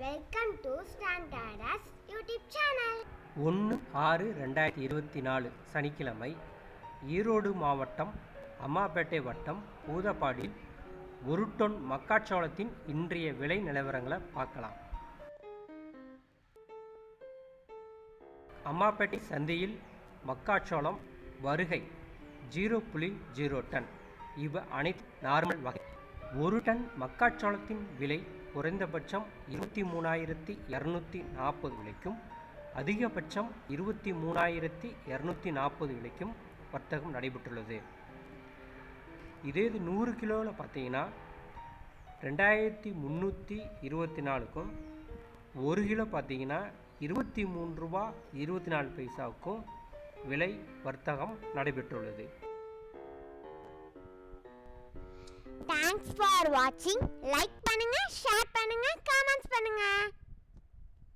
Welcome to standards YouTube channel ஒன்று ஆறு ரெண்டாயிரத்தி இருபத்தி நாலு சனிக்கிழமை ஈரோடு மாவட்டம் அம்மாப்பேட்டை வட்டம் பூதப்பாடியில் ஒரு டொன் மக்காச்சோளத்தின் இன்றைய விலை நிலவரங்களை பார்க்கலாம். அம்மாப்பேட்டை சந்தையில் மக்காச்சோளம் வருகை ஜீரோ புள்ளி ஜீரோ டன். இவை அனைத்து நார்மல் வகை. ஒரு டன் மக்காச்சோளத்தின் விலை குறைந்தபட்சம் இருபத்தி மூணாயிரத்தி இரநூத்தி நாற்பது விலைக்கும் அதிகபட்சம் இருபத்தி மூணாயிரத்தி இரநூத்தி நாற்பது விலைக்கும் வர்த்தகம் நடைபெற்றுள்ளது. இதே இது நூறு கிலோவில் பார்த்தீங்கன்னா ரெண்டாயிரத்தி முந்நூற்றி இருபத்தி நாலுக்கும் ஒரு கிலோ பார்த்தீங்கன்னா இருபத்தி மூன்று ரூபா இருபத்தி நாலு பைசாவுக்கும் விலை வர்த்தகம் நடைபெற்றுள்ளது. Thanks for watching. Like